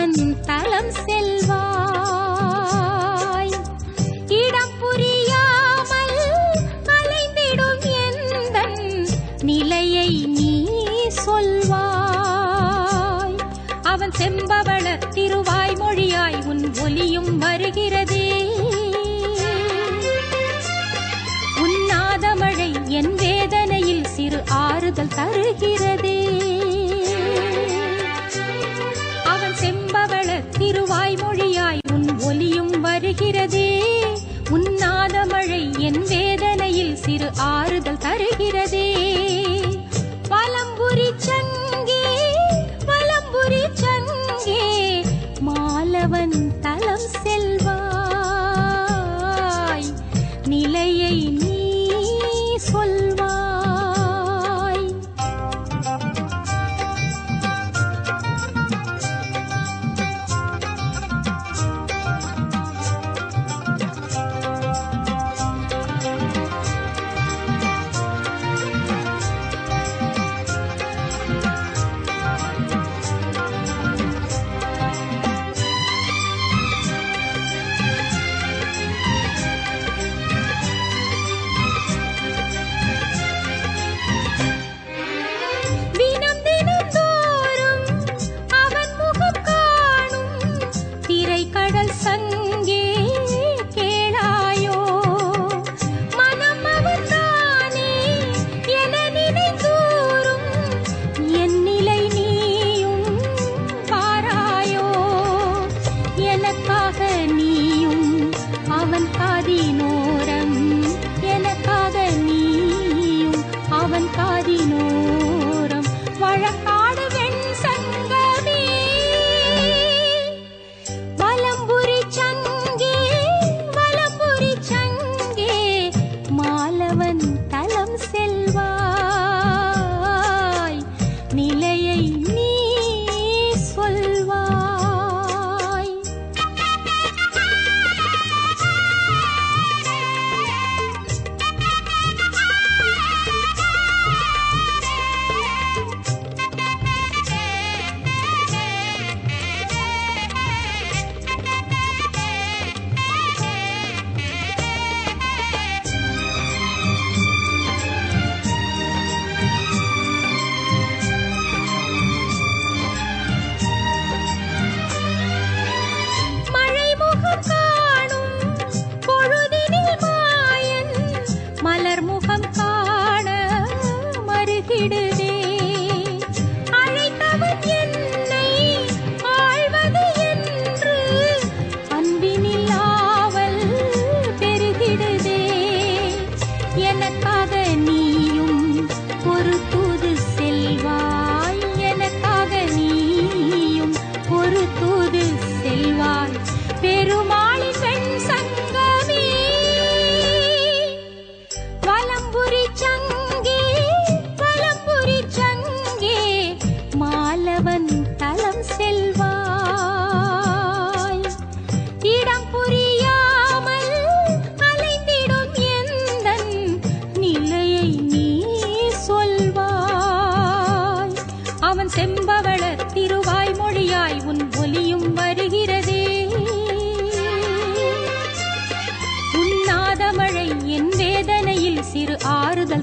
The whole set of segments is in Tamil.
அவன் செல்வாய். இடம் புரியாமல் அலைந்திடும் நிலையை நீ சொல்வாய். அவன் செம்பவள திருவாய் மொழியாய் உன் ஒலியும் வருகிறதே. உன்னாத என் வேதனையில் சிறு ஆறுதல் தருகிற ஆறுதல் தருகிறது. del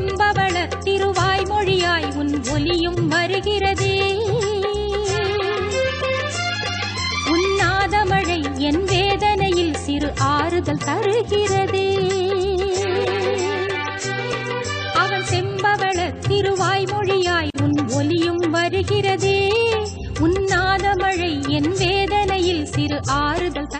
என்பவள திருவாய் திருவாய்மொழியாய் உன் ஒலியும் வருகிறதே. உன்னாதமழை என் வேதனையில் சிறு ஆறுதல் தருகிறதே.